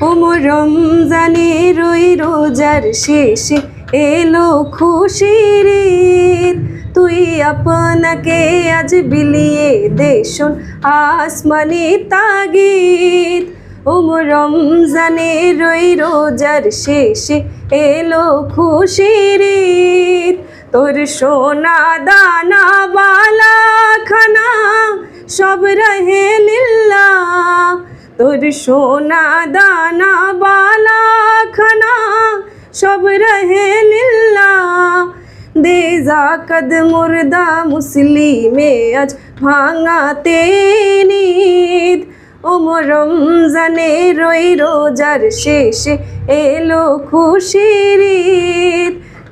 ওমর রমজানের ওই রোজার শেষে এলো খুশির। তুই আপনাকে আজ বিলিয়ে দেশন আসমানি তাগিদ ওমর রমজানের ওই রোজার শেষে এলো খুশির। তোর সোনা দানা, বালা, খানা, সব রহে লিল্লা তোর সোনা দানা বালা খানা সব রহে লিল্লা দে জাকদ মুর্দা মুসলিমে আজ ভাঙাতে নিদ। ওমর রমজানের ওই রোজার শেষে এলো খুশির।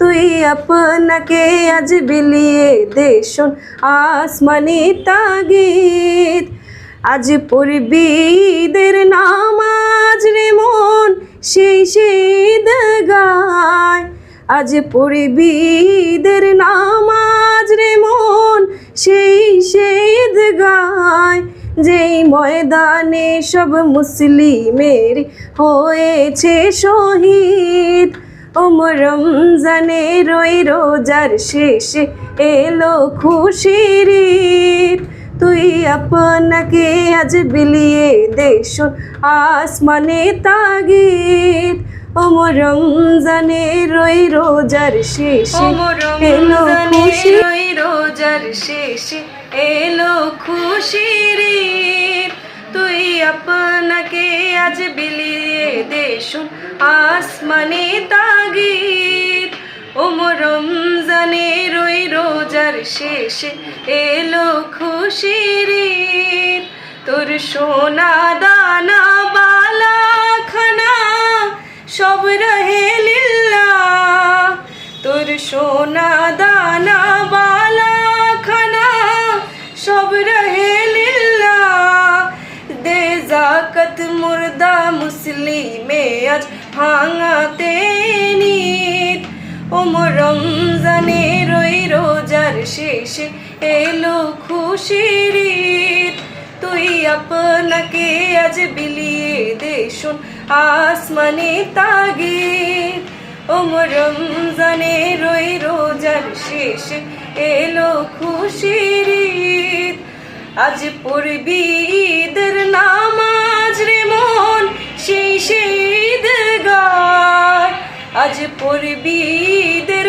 তুই আপনাকে আজ বিলিয়ে দেশন আসমানি তাগিদ। আজ পড়বি ঈদের নামাজ রে মন, সেই শীত গায় আজ পড়বি ঈদের নামাজ রে মন, সেই শীত গায় যেই ময়দানে সব মুসলিমের হয়েছে শহীদ ওমর রমজানের ওই রোজার শেষে এলো খুশির। তুই আপনাকে আজ বিলিয়ে দেশন আসমানে তাগিদ। ওমর রমজানের ওই রোজার শেষে এলো খুশির ওই রোজার শেষে এলো খুশির ঈদ। তুই আপনাকে আজ বিলিয়ে দেশুন আসমানে তাগিদ। ওমর রমজানের ওই রোজার শেষে এলো খুশির। তোর সোনা দানা, বালা, খানা, সব রহে লিল্লা তোর সোনা দানা, বালা, খানা, সব রহে লিল্লা দে জাকত মুর্দা মুসলিমে আজ ভাঙাতে রমজানের ওই রোজার শেষে। এলো খুশির তুই আপনাকে আজ বিলিয়ে দেশুন আসমানে তাগিদ। ওমর রমজানের ওই রোজার শেষে। এলো খুশির আজ পড়বি ঈদের নামাজ রে মন। সেই আজ পড়বি ঈদের